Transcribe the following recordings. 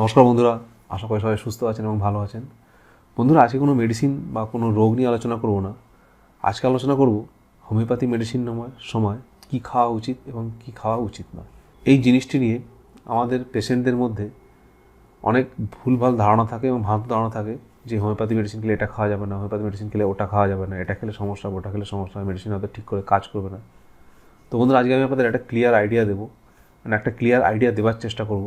নমস্কার বন্ধুরা আশা করি সবাই সুস্থ আছেন এবং ভালো আছেন। বন্ধুরা আজকে কোনো মেডিসিন বা কোনো রোগ নিয়ে আলোচনা করব না। আজকে আলোচনা করব হোমিওপ্যাথি মেডিসিন নেওয়ার সময় কি খাওয়া উচিত এবং কি খাওয়া উচিত নয়। এই জিনিসটি নিয়ে আমাদের পেশেন্টদের মধ্যে অনেক ভুলভাল ধারণা থাকে এবং ভ্রান্ত ধারণা থাকে যে হোমিওপ্যাথি মেডিসিন খেলে এটা খাওয়া যাবে না হোমিওপ্যাথি মেডিসিন খেলে ওটা খাওয়া যাবে না এটা খেলে সমস্যা হবে, ওটা খেলে সমস্যা হবে মেডিসিন হয়তো ঠিক করে কাজ করবে না। তো বন্ধুরা আজকে আমি আপনাদের একটা ক্লিয়ার আইডিয়া দেবো। মানে একটা ক্লিয়ার আইডিয়া দেওয়ার চেষ্টা করব।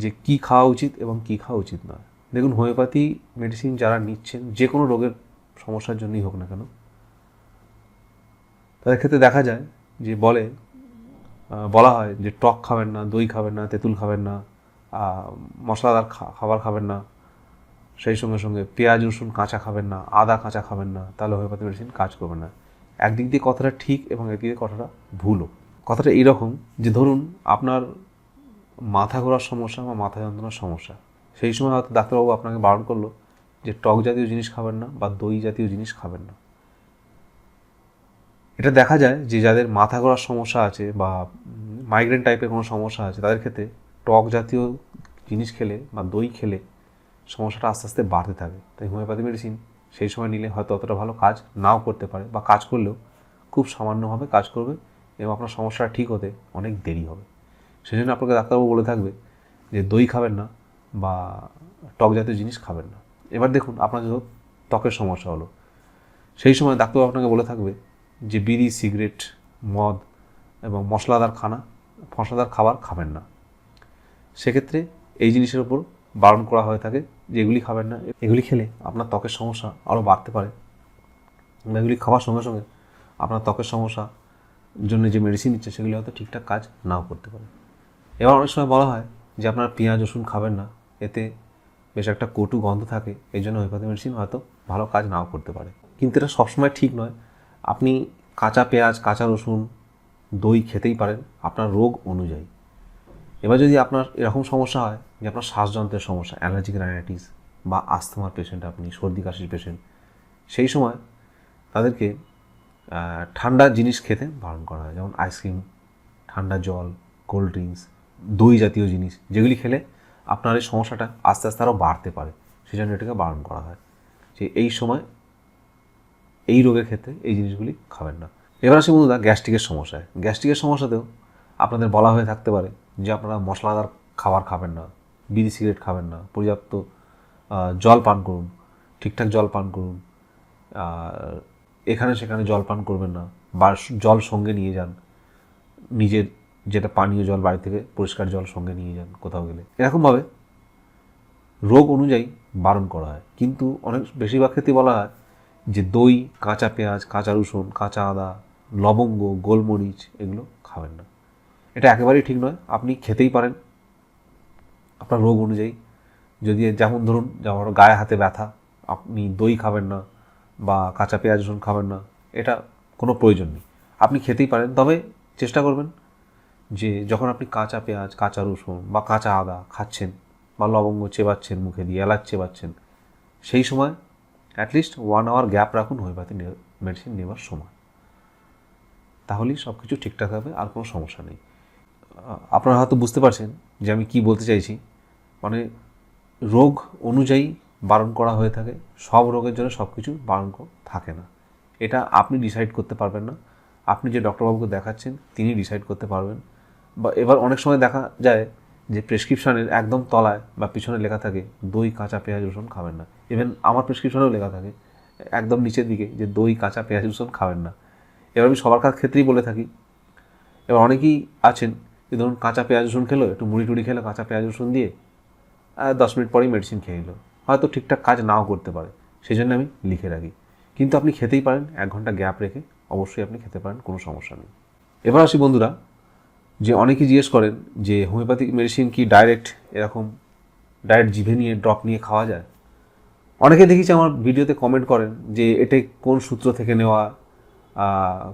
যে কি খাওয়া উচিত এবং কি খাওয়া উচিত নয়। দেখুন, হোমিওপ্যাথি মেডিসিন যারা নিচ্ছেন, যে কোনো রোগের সমস্যার জন্যই হোক না কেন, তাদের ক্ষেত্রে দেখা যায় যে বলে বলা হয় যে টক খাবেন না, দই খাবেন না, তেঁতুল খাবেন না মশলাদার খাবার খাবেন না, সেই সঙ্গে সঙ্গে পেঁয়াজ, রসুন কাঁচা খাবেন না, আদা কাঁচা খাবেন না, তাহলে হোমিওপ্যাথি মেডিসিন কাজ করবে না। একদিক দিয়ে কথাটা ঠিক এবং একদিক দিয়ে কথাটা ভুলও। কথাটা এইরকম যে ধরুন, আপনার মাথা ঘোরার সমস্যা বা মাথা যন্ত্রণার সমস্যা। সেই সময় হয়তো ডাক্তারবাবু আপনাকে বারণ করল যে টক জাতীয় জিনিস খাবেন না বা দই জাতীয় জিনিস খাবেন না। এটা দেখা যায় যে যাদের মাথা ঘোরার সমস্যা আছে বা মাইগ্রেন টাইপের কোনো সমস্যা আছে, তাদের ক্ষেত্রে টক জাতীয় জিনিস খেলে বা দই খেলে সমস্যাটা আস্তে আস্তে বাড়তে থাকে। তাই হোমিওপ্যাথি মেডিসিন সেই সময় নিলে হয়তো অতটা ভালো কাজ নাও করতে পারে বা কাজ করলেও খুব সামান্যভাবে কাজ করবে এবং আপনার সমস্যাটা ঠিক হতে অনেক দেরি হবে। সেই জন্য আপনাকে ডাক্তারবাবু বলে থাকবে যে দই খাবেন না বা টক জাতীয় জিনিস খাবেন না। এবার দেখুন আপনার যদি ত্বকের সমস্যা হলো। সেই সময় ডাক্তারবাবু আপনাকে বলে থাকবে যে বিড়ি, সিগারেট, মদ এবং মশলাদার খানা, মশলাদার খাবার খাবেন না। সেক্ষেত্রে এই জিনিসের উপর বারণ করা হয়ে থাকে যে এগুলি খাবেন না। এগুলি খেলে আপনার ত্বকের সমস্যা আরও বাড়তে পারে। এগুলি খাওয়ার সঙ্গে সঙ্গে আপনার ত্বকের সমস্যা জন্য যে মেডিসিন নিচ্ছে, সেগুলি হয়তো ঠিকঠাক কাজ নাও করতে পারে। এবার অনেক সময় বলা হয় যে আপনার পেঁয়াজ, রসুন খাবেন না। এতে বেশ একটা কটু গন্ধ থাকে এই জন্য হোমিওপ্যাথি মেডিসিন হয়তো ভালো কাজ নাও করতে পারে। কিন্তু এটা সবসময় ঠিক নয়। আপনি কাঁচা পেঁয়াজ, কাঁচা রসুন, দই খেতেই পারেন আপনার রোগ অনুযায়ী। এবার যদি আপনার এরকম সমস্যা হয় যে আপনার শ্বাসযন্ত্রের সমস্যা অ্যালার্জিক রাইনাইটিস বা আস্থমার পেশেন্ট আপনি, সর্দি কাশির পেশেন্ট সেই সময় তাদেরকে ঠান্ডা জিনিস খেতে বারণ করা হয়। যেমন আইসক্রিম ঠান্ডা জল কোল্ড ড্রিঙ্কস দই জাতীয় জিনিস, যেগুলি খেলে আপনার এই সমস্যাটা আস্তে আস্তে আরও বাড়তে পারে। সেই জন্য এটাকে বারণ করা হয়। যে এই সময় এই রোগের ক্ষেত্রে এই জিনিসগুলি খাবেন না। এবার আসি বন্ধুরা গ্যাস্ট্রিকের সমস্যায়। গ্যাস্ট্রিকের সমস্যাতেও আপনাদের বলা হয়ে থাকতে পারে যে আপনারা মশলাদার খাবার খাবেন না, বিড়ি সিগারেট খাবেন না, পর্যাপ্ত জল পান করুন, ঠিকঠাক জল পান করুন এখানে সেখানে জল পান করবেন না, বা জল সঙ্গে নিয়ে যান, নিজের যেটা পানীয় জল বাড়ি থেকে পরিষ্কার জল সঙ্গে নিয়ে যান কোথাও গেলে। এরকমভাবে রোগ অনুযায়ী বারণ করা হয়। কিন্তু অনেক, বেশিরভাগ ক্ষেত্রে বলা হয় যে দই, কাঁচা পেঁয়াজ, কাঁচা রসুন, কাঁচা আদা, লবঙ্গ, গোলমরিচ এগুলো খাবেন না। এটা একেবারেই ঠিক নয়। আপনি খেতেই পারেন। আপনার রোগ অনুযায়ী যদি যেমন ধরুন, যেমন গায়ে হাতে ব্যথা, আপনি দই খাবেন না বা কাঁচা পেঁয়াজ রসুন খাবেন না, এটা কোনো প্রয়োজন নেই। আপনি খেতেই পারেন। তবে চেষ্টা করবেন যে যখন আপনি কাঁচা পেঁয়াজ, কাঁচা রসুন বা কাঁচা আদা খাচ্ছেন বা লবঙ্গ চেবাচ্ছেন, মুখে দিয়ে এলাচ চেবাচ্ছেন, সেই সময় at least one hour gap রাখুন হোমিওপ্যাথি মেডিসিন নেওয়ার সময়। তাহলেই সব কিছু ঠিকঠাক হবে, আর কোনো সমস্যা নেই। আপনারা হয়তো বুঝতে পারছেন যে আমি কি বলতে চাইছি। মানে রোগ অনুযায়ী বারণ করা হয়ে থাকে, সব রোগের জন্য সব কিছু বারণ থাকে না। এটা আপনি ডিসাইড করতে পারবেন না। আপনি যে ডক্টরবাবুকে দেখাচ্ছেন, তিনি ডিসাইড করতে পারবেন। বা এবার অনেক সময় দেখা যায় যে প্রেসক্রিপশনের একদম তলায় বা পিছনে লেখা থাকে, দই, কাঁচা পেঁয়াজ, রসুন খাবেন না। ইভেন আমার প্রেসক্রিপশনেও লেখা থাকে, একদম নিচের দিকে, যে দই, কাঁচা পেঁয়াজ, রসুন খাবেন না। এবার আমি সবার কাছ ক্ষেত্রেই বলে থাকি। এবার অনেকেই আছেন যে, ধরুন কাঁচা পেঁয়াজ, রসুন খেলো, একটু মুড়ি টুড়ি খেলো, কাঁচা পেঁয়াজ, রসুন দিয়ে দশ মিনিট পরেই মেডিসিন খেয়ে নিল। হয়তো ঠিকঠাক কাজ নাও করতে পারে সেই জন্য আমি লিখে রাখি। কিন্তু আপনি খেতেই পারেন, এক ঘণ্টা গ্যাপ রেখে অবশ্যই আপনি খেতে পারেন, কোনো সমস্যা নেই। এবার আসি বন্ধুরা যে অনেকেই জিজ্ঞেস করেন যে হোমিওপ্যাথিক মেডিসিন কি ডাইরেক্ট এরকম ডাইরেক্ট জিভে নিয়ে ড্রপ নিয়ে খাওয়া যায়? অনেকে দেখেছি আমার ভিডিওতে কমেন্ট করেন যে এটা কোন সূত্র থেকে নেওয়া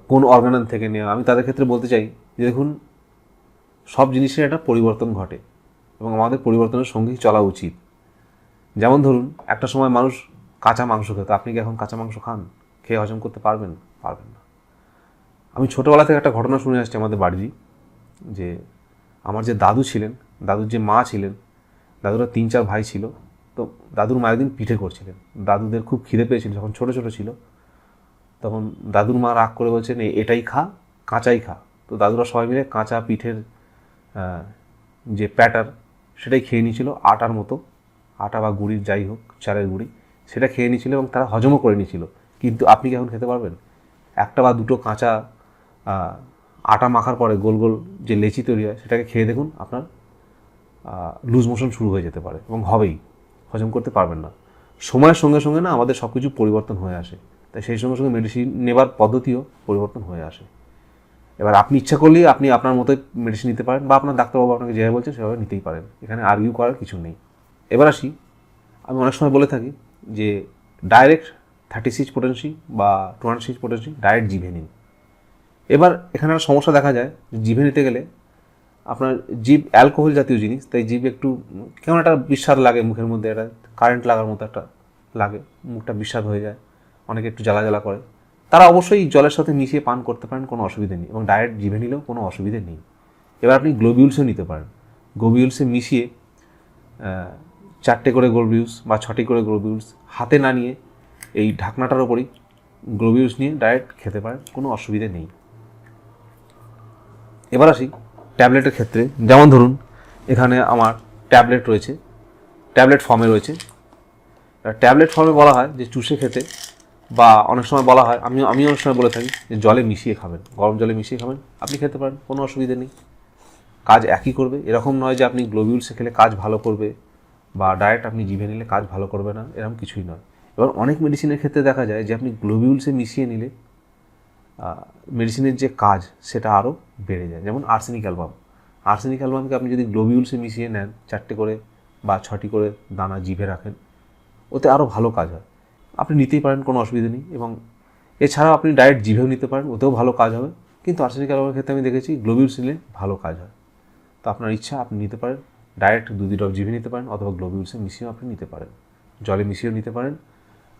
কোন অর্গানান থেকে নেওয়া। আমি তাদের ক্ষেত্রে বলতে চাই যে দেখুন, সব জিনিসের একটা পরিবর্তন ঘটে এবং আমাদের পরিবর্তনের সঙ্গেই চলা উচিত। যেমন ধরুন, একটা সময় মানুষ কাঁচা মাংস খেত। আপনি কি এখন কাঁচা মাংস খান? খেয়ে হজম করতে পারবেন? পারবেন না। আমি ছোটোবেলা থেকে একটা ঘটনা শুনে আসছি আমাদের বাড়িরই যে আমার যে দাদু ছিলেন, দাদুর যে মা ছিলেন, দাদুরা তিন চার ভাই ছিল, তো দাদুর মা একদিন পিঠে করছিলেন। দাদুদের খুব খিদে পেয়েছিল, যখন ছোটো ছোটো ছিল, তখন দাদুর মা রাগ করে বলছেন "এ- এটাই খা, কাঁচাই খা। তো দাদুরা সবাই মিলে কাঁচা পিঠের যে প্যাটার, সেটাই খেয়ে নিয়েছিল, আটার মতো, আটা বা গুড়ির যাই হোক, চালের গুঁড়ি, সেটা খেয়ে নিয়েছিল এবং তারা হজমও করে নিয়েছিল। কিন্তু আপনি কি এখন খেতে পারবেন? একটা বা দুটো কাঁচা আটা মাখার পরে গোল গোল যে লেচি তৈরি হয়, সেটাকে খেয়ে দেখুন আপনার লুজ মোশন শুরু হয়ে যেতে পারে এবং হবেই, হজম করতে পারবেন না। সময়ের সঙ্গে সঙ্গে না আমাদের সব কিছু পরিবর্তন হয়ে আসে। তাই সেই সঙ্গে সঙ্গে মেডিসিন নেবার পদ্ধতিও পরিবর্তন হয়ে আসে। এবার আপনি ইচ্ছা করলেই আপনি আপনার মতো মেডিসিন নিতে পারেন বা আপনার ডাক্তারবাবু আপনাকে যেভাবে বলছেন সেভাবে নিতেই পারেন। এখানে আর্গিউ করার কিছু নেই। এবার আসি, আমি অনেক সময় বলে থাকি যে ডাইরেক্ট থার্টি সিক্স পোটেন্সি বা টোয়েন্টি সিক্স পোটেন্সি ডাইরেক্ট জিভে নিন। এবার এখানে একটা সমস্যা দেখা যায়, জিভে নিতে গেলে আপনার জিভ অ্যালকোহল জাতীয় জিনিস, তাই জিভ একটু কেমন একটা বিস্বাদ লাগে মুখের মধ্যে, একটা কারেন্ট লাগার মতো একটা লাগে, মুখটা বিস্বাদ হয়ে যায়, অনেকে একটু জ্বালা জ্বালা করে। তারা অবশ্যই জলের সাথে মিশিয়ে পান করতে পারেন, কোনো অসুবিধে নেই এবং ডায়েট জিভে নিলেও কোনো অসুবিধে নেই। এবার আপনি গ্লোবিউলসও নিতে পারেন। গ্লোবিউলসে মিশিয়ে চারটে করে গ্লোবিউলস বা ছটি করে গ্লোবিউলস হাতে না নিয়ে এই ঢাকনাটার ওপরই গ্লোবিউলস নিয়ে ডায়েট খেতে পারেন, কোনো অসুবিধে নেই। এবার আসি ট্যাবলেটের ক্ষেত্রে। যেমন ধরুন, এখানে আমার ট্যাবলেট রয়েছে, ট্যাবলেট ফর্মে রয়েছে। ট্যাবলেট ফর্মে বলা হয় যে চুষে খেতে, বা অনেক সময় বলা হয় আমি আমি অনেক সময় বলে থাকি যে জলে মিশিয়ে খাবেন, গরম জলে মিশিয়ে খাবেন, আপনি খেতে পারেন, কোনো অসুবিধে নেই। কাজ একই করবে, এরকম নয় যে আপনি গ্লোবিউলসে খেলে কাজ ভালো করবে, বা ডায়েট আপনি জিভে নিলে কাজ ভালো করবে না, এরকম কিছুই নয়। এবার অনেক মেডিসিনের ক্ষেত্রে দেখা যায় যে আপনি গ্লোবিউলসে মিশিয়ে নিলে মেডিসিনের যে কাজ, সেটা আরও বেড়ে যায়। যেমন আর্সেনিক অ্যালবাম আর্সেনিক অ্যালবামকে আপনি যদি গ্লোবিউলসে মিশিয়ে নেন, চারটে করে বা ছটি করে দানা জিভে রাখেন, ওতে আরও ভালো কাজ হয়। আপনি নিতেই পারেন, কোনো অসুবিধা নেই এবং এছাড়াও আপনি ডায়েট জিভেও নিতে পারেন, ওতেও ভালো কাজ হবে। কিন্তু আর্সেনিক অ্যালবামের ক্ষেত্রে আমি দেখেছি গ্লোবিউলস নিলে ভালো কাজ হয়। তো আপনার ইচ্ছা, আপনি নিতে পারেন। ডায়েট দু দুই ড্রপ জিভে নিতে পারেন অথবা গ্লোবিউলসে মিশিয়েও আপনি নিতে পারেন। জলে মিশিয়েও নিতে পারেন।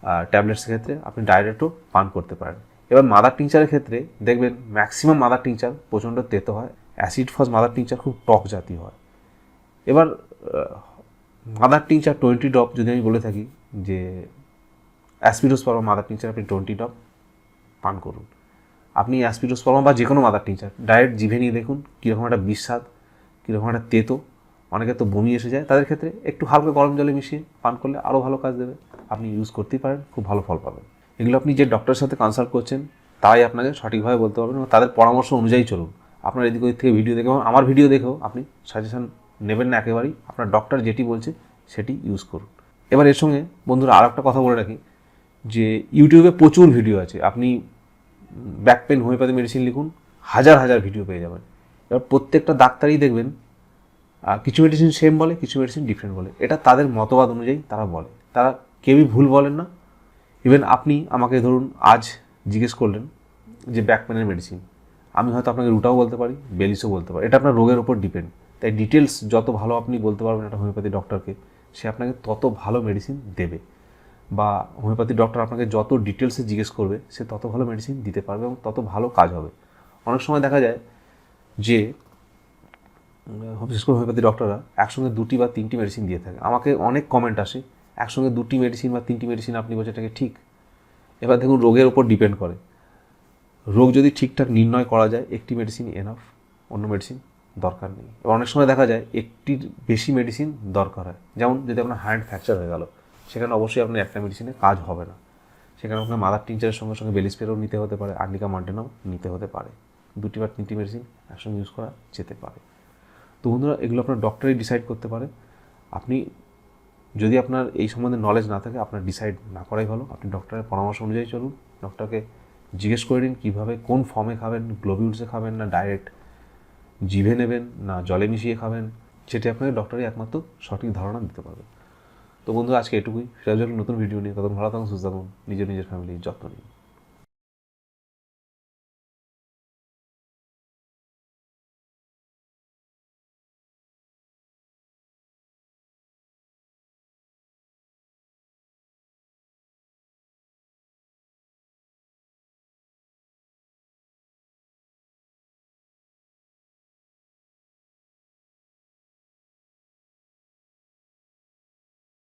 আর ট্যাবলেটসের ক্ষেত্রে আপনি ডাইরেক্টও পান করতে পারেন। এবার মাদার টিংচারের ক্ষেত্রে দেখবেন ম্যাক্সিমাম মাদার টিংচার প্রচণ্ড তেতো হয় অ্যাসিড ফস মাদার টিংচার খুব টক জাতীয় হয়। এবার মাদার টিংচার টোয়েন্টি ড্রপ যদি আমি বলে থাকি যে অ্যাসপিরোস অ্যাসপিডোসপারমা মাদার টিংচার আপনি টোয়েন্টি ড্রপ পান করুন। আপনি অ্যাসপিরোস অ্যাসপিডোসপারমা বা যে কোনো মাদার টিংচার ডায়েট জিভে নিয়ে দেখুন কীরকম একটা বিস্বাদ কীরকম একটা তেতো, অনেকে তো বমি এসে যায়, তাদের ক্ষেত্রে একটু হালকা গরম জলে মিশিয়ে পান করলে আরও ভালো কাজ দেবে। আপনি ইউজ করতেই পারেন, খুব ভালো ফল পাবেন। এগুলো আপনি যে ডক্টরের সাথে কনসাল্ট করছেন, তাই আপনাকে সঠিকভাবে বলতে পারবেন এবং তাদের পরামর্শ অনুযায়ী চলুন। আপনার এদিক ওদিক থেকে ভিডিও দেখে আমার ভিডিও দেখেও আপনি সাজেশন নেবেন না একেবারেই। আপনার ডক্টর যেটি বলছে, সেটি ইউজ করুন। এবার এর সঙ্গে বন্ধুরা আর একটা কথা বলে রাখি, যে ইউটিউবে প্রচুর ভিডিও আছে। আপনি ব্যাক পেন হোমিওপ্যাথি মেডিসিন লিখুন, হাজার হাজার ভিডিও পেয়ে যাবেন। এবার প্রত্যেকটা ডাক্তারই দেখবেন কিছু মেডিসিন সেম বলে, কিছু মেডিসিন ডিফারেন্ট বলে। এটা তাদের মতবাদ অনুযায়ী তারা বলে। তারা কেউই ভুল বলেন না। ইভেন আপনি আমাকে ধরুন আজ জিজ্ঞেস করলেন যে ব্যাক পেনের মেডিসিন আমি হয়তো আপনাকে রুটাও বলতে পারি বেলিসও বলতে পারি। এটা আপনার রোগের উপর ডিপেন্ড তাই ডিটেলস যত ভালো আপনি বলতে পারবেন একটা হোমিওপ্যাথি ডক্টরকে সে আপনাকে তত ভালো মেডিসিন দেবে। বা হোমিওপ্যাথি ডক্টর আপনাকে যত ডিটেলসে জিজ্ঞেস করবে, সে তত ভালো মেডিসিন দিতে পারবে এবং তত ভালো কাজ হবে। অনেক সময় দেখা যায় যে বিশেষ করে হোমিওপ্যাথি ডক্টররা একসঙ্গে দুটি বা তিনটি মেডিসিন দিয়ে থাকে। আমাকে অনেক কমেন্ট আসে একসঙ্গে দুটি মেডিসিন বা তিনটি মেডিসিন আপনি বলছেন, এটাকে ঠিক। এবার দেখুন, রোগের উপর ডিপেন্ড করে। রোগ যদি ঠিকঠাক নির্ণয় করা যায়, একটি মেডিসিন এনাফ অন্য মেডিসিন দরকার নেই। এবার অনেক সময় দেখা যায় একটির বেশি মেডিসিন দরকার হয়। যেমন যদি আপনার হ্যান্ড ফ্র্যাকচার হয়ে গেল, সেখানে অবশ্যই আপনার একটা মেডিসিনে কাজ হবে না। সেখানে আপনার মাদার টিংচারের সঙ্গে সঙ্গে বেলিস্পেরও নিতে হতে পারে আর্নিকা মান্টেনাও নিতে হতে পারে। দুটি বা তিনটি মেডিসিন একসঙ্গে ইউজ করা যেতে পারে। তো বন্ধুরা, এগুলো আপনার ডক্টরই ডিসাইড করতে পারে। আপনি যদি আপনার এই সম্বন্ধে নলেজ না থাকে, আপনার ডিসাইড না করাই ভালো। আপনি ডক্টরের পরামর্শ অনুযায়ী চলুন। ডক্টরকে জিজ্ঞেস করে নিন কীভাবে, কোন ফর্মে খাবেন গ্লোবিউলসে খাবেন না ডাইরেক্ট জিভে নেবেন না জলে মিশিয়ে খাবেন, সেটি আপনাকে ডক্টরই একমাত্র সঠিক ধারণা দিতে পারবে। তো বন্ধু আজকে এটুকুই। ফিরাজ নতুন ভিডিও নিয়ে তখন ভালো থাকুন, সুস্থ থাকুন, নিজের নিজের ফ্যামিলির যত্ন নিন।